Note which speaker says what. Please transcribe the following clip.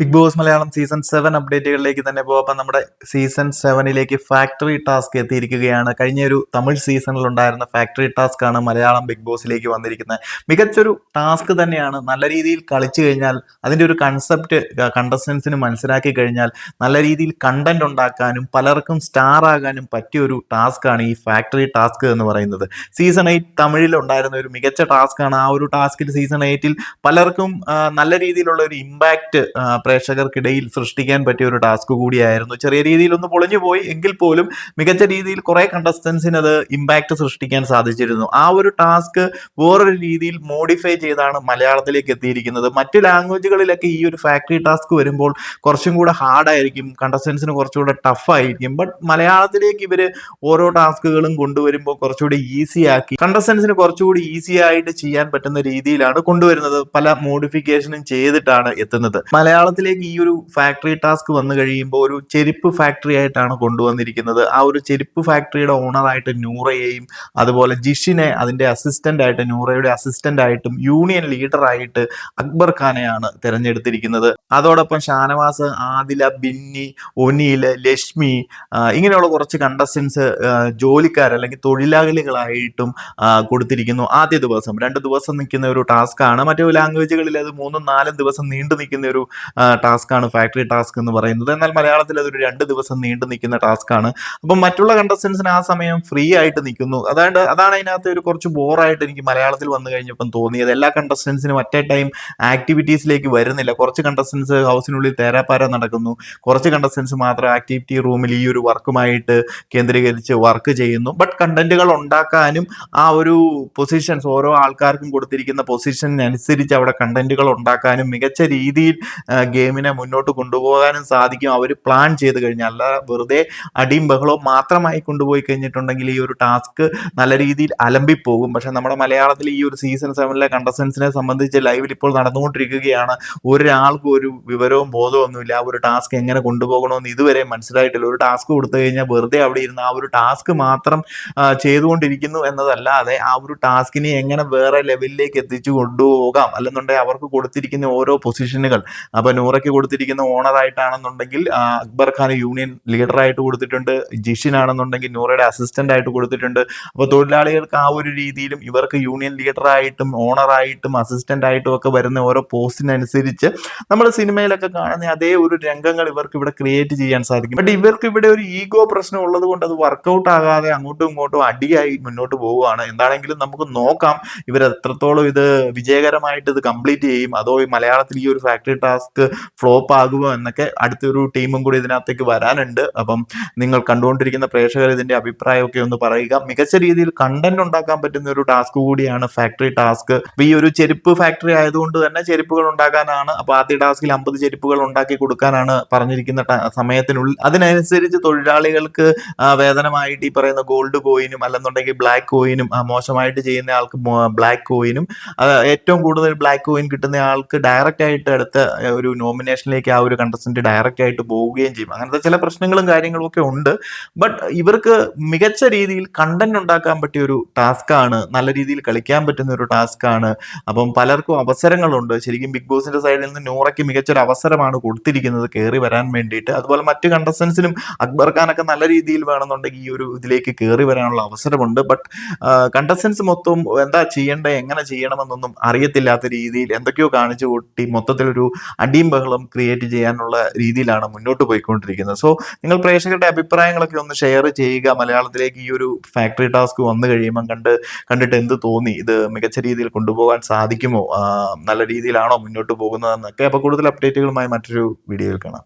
Speaker 1: Big boss Malayalam season seven അപ്ഡേറ്റുകളിലേക്ക് തന്നെ പോകാം. നമ്മുടെ സീസൺ സെവനിലേക്ക് ഫാക്ടറി ടാസ്ക് എത്തിയിരിക്കുകയാണ്. കഴിഞ്ഞ ഒരു തമിഴ് സീസണിൽ ഉണ്ടായിരുന്ന ഫാക്ടറി ടാസ്ക് ആണ് മലയാളം ബിഗ് ബോസിലേക്ക് വന്നിരിക്കുന്നത്. മികച്ചൊരു ടാസ്ക് തന്നെയാണ്. നല്ല രീതിയിൽ കളിച്ചു കഴിഞ്ഞാൽ അതിന്റെ ഒരു കൺസെപ്റ്റ് കണ്ടസ്റ്റൻസിന് മനസ്സിലാക്കി കഴിഞ്ഞാൽ നല്ല രീതിയിൽ കണ്ടന്റ് ഉണ്ടാക്കാനും പലർക്കും സ്റ്റാർ ആകാനും പറ്റിയ ഒരു ടാസ്ക് ആണ് ഈ ഫാക്ടറി ടാസ്ക് എന്ന് പറയുന്നത്. സീസൺ എയ്റ്റ് തമിഴിൽ ഉണ്ടായിരുന്ന ഒരു മികച്ച ടാസ്ക് ആണ്. ആ ഒരു ടാസ്കിൽ സീസൺ എയ്റ്റിൽ പലർക്കും നല്ല രീതിയിലുള്ള ഒരു ഇമ്പാക്റ്റ് പ്രേക്ഷകർക്കിടയിൽ സൃഷ്ടിക്കാൻ പറ്റിയ ഒരു ടാസ്ക് കൂടിയായിരുന്നു. ചെറിയ രീതിയിൽ ഒന്ന് പൊളിഞ്ഞു പോയി എങ്കിൽ പോലും മികച്ച രീതിയിൽ കുറെ കണ്ടസ്റ്റൻസിന് അത് ഇമ്പാക്ട് സൃഷ്ടിക്കാൻ സാധിച്ചിരുന്നു. ആ ഒരു ടാസ്ക് വേറൊരു രീതിയിൽ മോഡിഫൈ ചെയ്താണ് മലയാളത്തിലേക്ക് എത്തിയിരിക്കുന്നത്. മറ്റു ലാംഗ്വേജുകളിലൊക്കെ ഈ ഒരു ഫാക്ടറി ടാസ്ക് വരുമ്പോൾ കുറച്ചും കൂടെ ഹാർഡായിരിക്കും കണ്ടസ്റ്റൻസിന് കുറച്ചുകൂടെ ടഫ് ആയിരിക്കും. ബട്ട് മലയാളത്തിലേക്ക് ഇവർ ഓരോ ടാസ്കുകളും കൊണ്ടുവരുമ്പോൾ കുറച്ചുകൂടി ഈസി ആക്കി കണ്ടസ്റ്റൻസിന് കുറച്ചുകൂടി ഈസി ആയിട്ട് ചെയ്യാൻ പറ്റുന്ന രീതിയിലാണ് കൊണ്ടുവരുന്നത്. പല മോഡിഫിക്കേഷനും ചെയ്തിട്ടാണ് എത്തുന്നത്. മലയാള കേരളത്തിലേക്ക് ഈ ഒരു ഫാക്ടറി ടാസ്ക് വന്നു കഴിയുമ്പോൾ ഒരു ചെരുപ്പ് ഫാക്ടറി ആയിട്ടാണ് കൊണ്ടുവന്നിരിക്കുന്നത്. ആ ഒരു ചെരുപ്പ് ഫാക്ടറിയുടെ ഓണറായിട്ട് നൂറയെയും അതുപോലെ ജിഷിനെ അതിന്റെ അസിസ്റ്റന്റ് ആയിട്ട് നൂറയുടെ അസിസ്റ്റന്റ് ആയിട്ടും യൂണിയൻ ലീഡറായിട്ട് അക്ബർ ഖാനെയാണ് തിരഞ്ഞെടുത്തിരിക്കുന്നത്. അതോടൊപ്പം ഷാനവാസ് ആദില ബിന്നി ഒനീൽ ലക്ഷ്മി ഇങ്ങനെയുള്ള കുറച്ച് കണ്ടസ്റ്റൻസ് ജോലിക്കാർ അല്ലെങ്കിൽ തൊഴിലാളികളായിട്ടും കൊടുത്തിരിക്കുന്നു. ആദ്യ ദിവസം രണ്ട് ദിവസം നിൽക്കുന്ന ഒരു ടാസ്ക് ആണ്. മറ്റു ലാംഗ്വേജുകളിൽ അത് മൂന്നും നാലും ദിവസം നീണ്ടു നിൽക്കുന്ന ഒരു ടാസ്ക് ആണ് ഫാക്ടറി ടാസ്ക് എന്ന് പറയുന്നത്. എന്നാൽ മലയാളത്തിൽ അതൊരു രണ്ട് ദിവസം നീണ്ടു നിൽക്കുന്ന ആണ് അപ്പം മറ്റുള്ള കണ്ടസ്റ്റൻസിന് ആ സമയം ഫ്രീ ആയിട്ട് നിൽക്കുന്നു. അതായത് അതാണ് അതിനകത്ത് ഒരു കുറച്ച് ബോറായിട്ട് എനിക്ക് മലയാളത്തിൽ വന്നു കഴിഞ്ഞപ്പം തോന്നിയത്. എല്ലാ കണ്ടസ്റ്റൻസിനും ഒറ്റ ടൈം ആക്ടിവിറ്റീസിലേക്ക് വരുന്നില്ല. കുറച്ച് കണ്ടസ്റ്റൻസ് ഹൗസിനുള്ളിൽ തേരാപ്പാര നടക്കുന്നു. കുറച്ച് കണ്ടസ്റ്റൻസ് മാത്രം ആക്ടിവിറ്റി റൂമിൽ ഈ ഒരു വർക്കുമായിട്ട് കേന്ദ്രീകരിച്ച് വർക്ക് ചെയ്യുന്നു. ബട്ട് കണ്ടന്റുകൾ ഉണ്ടാക്കാനും ആ ഒരു പൊസിഷൻസ് ഓരോ ആൾക്കാർക്കും കൊടുത്തിരിക്കുന്ന പൊസിഷനനുസരിച്ച് അവിടെ കണ്ടന്റുകൾ ഉണ്ടാക്കാനും മികച്ച രീതിയിൽ ഗെയിമിനെ മുന്നോട്ട് കൊണ്ടുപോകാനും സാധിക്കും. അവർ പ്ലാൻ ചെയ്ത് കഴിഞ്ഞാൽ. അല്ല വെറുതെ അടിയും ബഹളവും മാത്രമായി കൊണ്ടുപോയി കഴിഞ്ഞിട്ടുണ്ടെങ്കിൽ ഈ ഒരു ടാസ്ക് നല്ല രീതിയിൽ അലമ്പിപ്പോകും. പക്ഷെ നമ്മുടെ മലയാളത്തിൽ ഈ ഒരു സീസൺ സെവനിലെ കണ്ടസ്റ്റൻസിനെ സംബന്ധിച്ച് ലൈവിൽ ഇപ്പോൾ നടന്നുകൊണ്ടിരിക്കുകയാണ്. ഒരാൾക്കും ഒരു വിവരവും ബോധമൊന്നുമില്ല ആ ഒരു ടാസ്ക് എങ്ങനെ കൊണ്ടുപോകണമെന്ന് ഇതുവരെ മനസ്സിലായിട്ടില്ല. ഒരു ടാസ്ക് കൊടുത്തു കഴിഞ്ഞാൽ വെറുതെ അവിടെ ഇരുന്ന് ആ ഒരു ടാസ്ക് മാത്രം ചെയ്തുകൊണ്ടിരിക്കുന്നു എന്നതല്ലാതെ ആ ഒരു ടാസ്കിനെ എങ്ങനെ വേറെ ലെവലിലേക്ക് എത്തിച്ചു കൊണ്ടുപോകാം? അല്ലെന്നുണ്ടെങ്കിൽ അവർക്ക് കൊടുത്തിരിക്കുന്ന ഓരോ പൊസിഷനുകൾ അപ്പൊ നൂറയ്ക്ക് കൊടുത്തിരിക്കുന്ന ഓണർ ആയിട്ടാണെന്നുണ്ടെങ്കിൽ അക്ബർ ഖാൻ യൂണിയൻ ലീഡർ ആയിട്ട് കൊടുത്തിട്ടുണ്ട്. ജിഷിൻ ആണെന്നുണ്ടെങ്കിൽ നൂറയുടെ അസിസ്റ്റന്റ് ആയിട്ട് കൊടുത്തിട്ടുണ്ട്. അപ്പോൾ തൊഴിലാളികൾക്ക് ആ ഒരു രീതിയിലും ഇവർക്ക് യൂണിയൻ ലീഡർ ആയിട്ടും അസിസ്റ്റന്റ് ആയിട്ടും ഒക്കെ വരുന്ന ഓരോ പോസ്റ്റിനനുസരിച്ച് നമ്മൾ സിനിമയിലൊക്കെ കാണുന്ന അതേ ഒരു രംഗങ്ങൾ ഇവർക്ക് ഇവിടെ ക്രിയേറ്റ് ചെയ്യാൻ സാധിക്കും. ബട്ട് ഇവർക്ക് ഇവിടെ ഒരു ഈഗോ പ്രശ്നം ഉള്ളത് കൊണ്ട് അത് വർക്കൗട്ട് ആകാതെ അങ്ങോട്ടും ഇങ്ങോട്ടും അടിയായി മുന്നോട്ട് പോവുകയാണ്. എന്താണെങ്കിലും നമുക്ക് നോക്കാം ഇവർ എത്രത്തോളം ഇത് വിജയകരമായിട്ട് ഇത് കംപ്ലീറ്റ് ചെയ്യും. അതോ ഈ മലയാളത്തിൽ ഈ ഒരു ഫാക്ടറി ടാസ്ക് ഫ്ലോപ്പ് ആകുമോ എന്നൊക്കെ അടുത്തൊരു ടീമും കൂടി ഇതിനകത്തേക്ക് വരാനുണ്ട്. അപ്പം നിങ്ങൾ കണ്ടുകൊണ്ടിരിക്കുന്ന പ്രേക്ഷകർ ഇതിന്റെ അഭിപ്രായമൊക്കെ ഒന്ന് പറയുക. മികച്ച രീതിയിൽ കണ്ടന്റ് ഉണ്ടാക്കാൻ പറ്റുന്ന ഒരു ടാസ്ക് കൂടിയാണ് ഫാക്ടറി ടാസ്ക് ഈ ഒരു ചെരുപ്പ് ഫാക്ടറി ആയതുകൊണ്ട് തന്നെ ചെരുപ്പുകൾ ഉണ്ടാക്കാനാണ്. അപ്പൊ ആദ്യ ടാസ്കിൽ അമ്പത് ചെരുപ്പുകൾ ഉണ്ടാക്കി കൊടുക്കാനാണ് പറഞ്ഞിരിക്കുന്ന സമയത്തിനുള്ളിൽ അതിനനുസരിച്ച് തൊഴിലാളികൾക്ക് വേതനമായിട്ട് ഈ പറയുന്ന ഗോൾഡ് കോയിനും അല്ലെന്നുണ്ടെങ്കിൽ ബ്ലാക്ക് കോയിനും മോശമായിട്ട് ചെയ്യുന്ന ആൾക്ക് ബ്ലാക്ക് കോയിനും ഏറ്റവും കൂടുതൽ ബ്ലാക്ക് കോയിൻ കിട്ടുന്ന ആൾക്ക് ഡയറക്റ്റ് ആയിട്ട് അടുത്ത ഒരു നോമിനേഷനിലേക്ക് ആ ഒരു കണ്ടസ്റ്റന്റ് ഡയറക്റ്റ് ആയിട്ട് പോവുകയും ചെയ്യും. അങ്ങനത്തെ ചില പ്രശ്നങ്ങളും കാര്യങ്ങളും ഒക്കെ ഉണ്ട്. ബട്ട് ഇവർക്ക് മികച്ച രീതിയിൽ കണ്ടന്റ് ഉണ്ടാക്കാൻ പറ്റിയ ഒരു ടാസ്ക്കാണ് നല്ല രീതിയിൽ കളിക്കാൻ പറ്റുന്ന ഒരു ടാസ്ക്കാണ് അപ്പം പലർക്കും അവസരങ്ങളുണ്ട്. ശരിക്കും ബിഗ് ബോസിന്റെ സൈഡിൽ നിന്ന് നൂറയ്ക്ക് മികച്ചൊരു അവസരമാണ് കൊടുത്തിരിക്കുന്നത് കയറി വരാൻ വേണ്ടിയിട്ട്. അതുപോലെ മറ്റു കണ്ടസ്റ്റൻസിനും അക്ബർ ഖാനൊക്കെ നല്ല രീതിയിൽ വേണമെന്നുണ്ടെങ്കിൽ ഈ ഒരു ഇതിലേക്ക് കയറി വരാനുള്ള അവസരമുണ്ട്. ബട്ട് കണ്ടസ്റ്റൻസ് മൊത്തം എന്താ ചെയ്യേണ്ടത് എങ്ങനെ ചെയ്യണമെന്നൊന്നും അറിയത്തില്ലാത്ത രീതിയിൽ എന്തൊക്കെയോ കാണിച്ചു കൂട്ടി മൊത്തത്തിലൊരു അടിയും ബഹളം ക്രിയേറ്റ് ചെയ്യാനുള്ള രീതിയിലാണ് മുന്നോട്ട് പോയിക്കൊണ്ടിരിക്കുന്നത്. സോ നിങ്ങൾ പ്രേക്ഷകരുടെ അഭിപ്രായങ്ങളൊക്കെ ഒന്ന് ഷെയർ ചെയ്യുക. മലയാളത്തിലേക്ക് ഈ ഒരു ഫാക്ടറി ടാസ്ക് വന്നു കഴിയുമ്പോൾ കണ്ട് കണ്ടിട്ട് എന്ത് തോന്നി? ഇത് മികച്ച രീതിയിൽ കൊണ്ടുപോകാൻ സാധിക്കുമോ? നല്ല രീതിയിലാണോ മുന്നോട്ട് പോകുന്നതെന്നൊക്കെ. അപ്പോൾ കൂടുതൽ അപ്ഡേറ്റുകളുമായി മറ്റൊരു വീഡിയോയിൽ കാണാം.